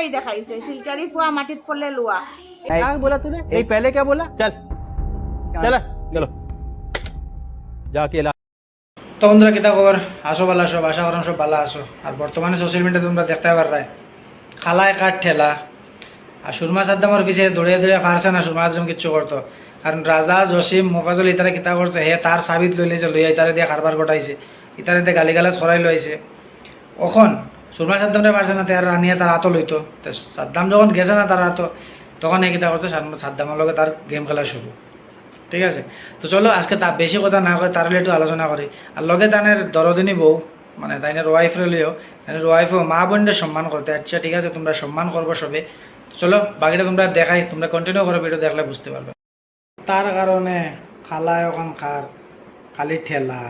এটাই দেখাইছে শিলচারি ফুয়া মাটিত পড়লে লুয়া क्या बोला तूने नहीं पहले क्या बोला चल चल चलो जा अकेला তো বন্ধুরা কিতা খবর আসো ভালো আসো আশা করেন সব ভালো আসো আর বর্তমানে সোশ্যাল মিডিয়াতে তোমরা দেখতে পাররাই খালায় কাঠ ঠেলা আর সুরমা সাদ্দামর পিছিয়ে দৌড়িয়ে দৌড়িয়ে পারছে না সুরমা সাদ্দাম কিচ্ছু করতো কারণ রাজা জসিম মোফাজল ইতারে কিতা করছে হে তার সাবিত লই লইছে লইয়া ইতারে দিয়ে কারবার ঘটাইছে ইতারে দিয়ে গালি গালাজ ছড়াই লইছে কখন সুরমা সাদ্দামরে পারছে না তার রানিয়ে তার হাতও লইতো। তো সাদ্দাম যখন গেছে না তার হাতও, তখন কিতা করছে সাদ্দামের লগে তার গেম খেলা শুরু। ঠিক আছে? তো চলো, আজকে তা বেশি কথা না করে তার একটু আলোচনা করি। আর লগে তানের দরদিনী বউ মানে তাইনের ওয়াইফ রলিও তাইনের ওয়াইফও মা বোনদের সম্মান করতে আচ্ছা ঠিক আছে? তোমরা সম্মান করব সবে। চলো, বাকিটা তোমরা দেখাই, তোমরা কন্টিনিউ করো ভিডিও দেখলে বুঝতে পারবে। তার কারণে খালায় ওখান খার খালি ঠেলা।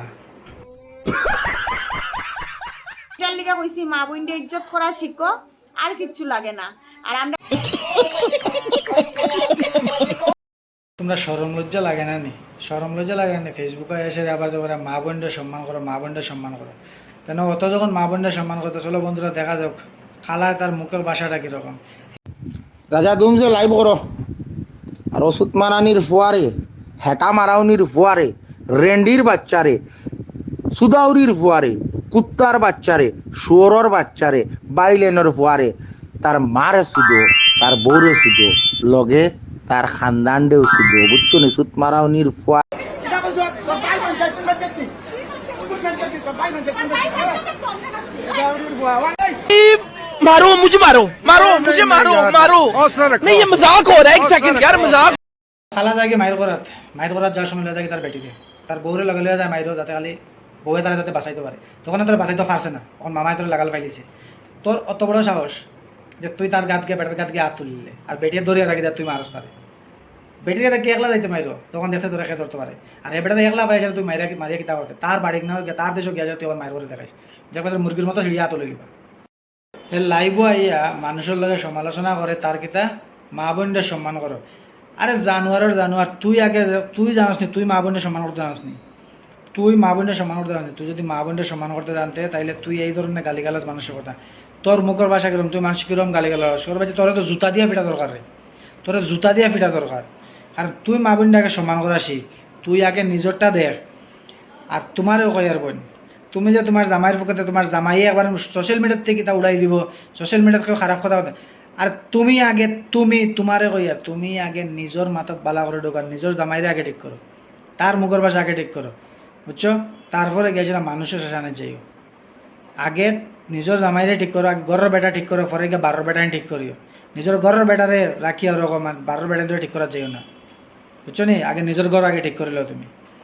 এটার লিগা কইছি মা বোনদের ইজ্জত করা শিখো আর কিচ্ছু লাগে না। আর আমরা তোমরা সরম লজ্জা লাগে না নি? সরম লজ্জা লাগে না ফেসবুকে এসে আবার যাবার মা বোনদের সম্মান করো মা বোনদের সম্মান করো। কেন অত যখন মা বোনদের সম্মান করতো চলো বন্ধুরা দেখা যাক খালায় তার মুখের বাসাটা কীরকম। রাজা তুমি দুমজে লাইভ করো আর ওষুধ মারানির ফুয়ারে হেটা মারাউনির ফুয়ারে রেন্ডির বাচ্চারে সুদাউরির ফুয়ারে কুত্তার বাচ্চারে শুয়োরর বাচ্চারে বাইলেনের ফুয়ারে তার মারে শুধু তার বউরে শুধু লগে তার খানদানডেও শুধু বুঝছো নি সুত মারাউনির ফুয়া मारो मुझे मारो मारो मुझे मारो मारो नहीं ये मजाक हो रहा है एक सेकंड यार मजाक খালা যায় মাইর করাত মাইর করাত যাওয়ার সময় লয়ে যায় তার বেটিকে তার বউরে লগে লয়ে যায় মাইরও যাতে খালি বউয়ে তারা যাতে বাঁচাইতে পারে। তখন তারা বাঁচাইতে পারছে না। তখন মামাই তোর লাগাল পাইলিছে তোর অত বড় সাহস যে তুই তার গাত গিয়ে বেটার গাত গিয়ে হাত তুলিলে আর বেটিয়ে ধরিয়ে রাখি তুই মারস তারে বেটিকে কি একলা যাইতে মাইরো তখন দেখতে তোরা খেয়ে ধরতে পারে আর এ বেটা একলা পাইছে তুই মাইরা মারিয়া কিতা করতে তার বাড়ি না গিয়ে তার দেশও গিয়া তুই আবার মায়ের করে দেখাইস যে কথা মুরগির মতো সিঁড়িয়া হাত লইলিবা এ লাইভও আইয়া মানুষের লগে সমালোচনা করে তার কিতা মা বোনদের সম্মান করো আরে জানুয়ারের জানুয়ার তুই আগে তুই জানাস নি? তুই মা বোনের সম্মান করতে জানাস নি? তুই মা বোনের সম্মান করতে জানিস তুই যদি মা বোনের সম্মান করতে জানতে, তাইলে তুই এই ধরনের গালিগালাজ মানুষের কথা। তোর মুখের ভাষা কিরম? তুই মানুষ কিরম গালিগালাজ? ওর বাচ্চা তোর তো জুতা দিয়ে ফিটা দরকার রে। তোর জুতা দিয়ে ফিটা দরকার। আর তুই মা বোনটাকে সম্মান করা শিখ। তুই আগে নিজরটা দেখ। আর তোমারও কয় আর বোন? তুমি যে তোমার জামাইয়ের পক্ষে তোমার জামাইয়ে একবার সোশ্যাল মিডিয়ার থেকে তা উড়াই দিব সোশ্যাল মিডিয়াত কেউ খারাপ কথা কথা আর তুমি আগে, তুমি তোমারে কই আর তুমি আগে নিজের মাথাত বালা করে ঢোকার, নিজের জামাইরে আগে ঠিক করো। তার মুখের ভাষা আগে ঠিক করো। বুঝছ? তারপরে গেছিলাম মানুষের শাসানে যাইও। আগে নিজের জামাইরে ঠিক করো, আগে ঘরের বেটা ঠিক করো, পরে গিয়ে বারোর বেটা ঠিক করিও। নিজের ঘরের বেটারে রাখি আর রকম বারোর বেটা ঠিক করা যাইও না। বুঝছ নি? আগে নিজের ঘর আগে ঠিক করিল তুমি।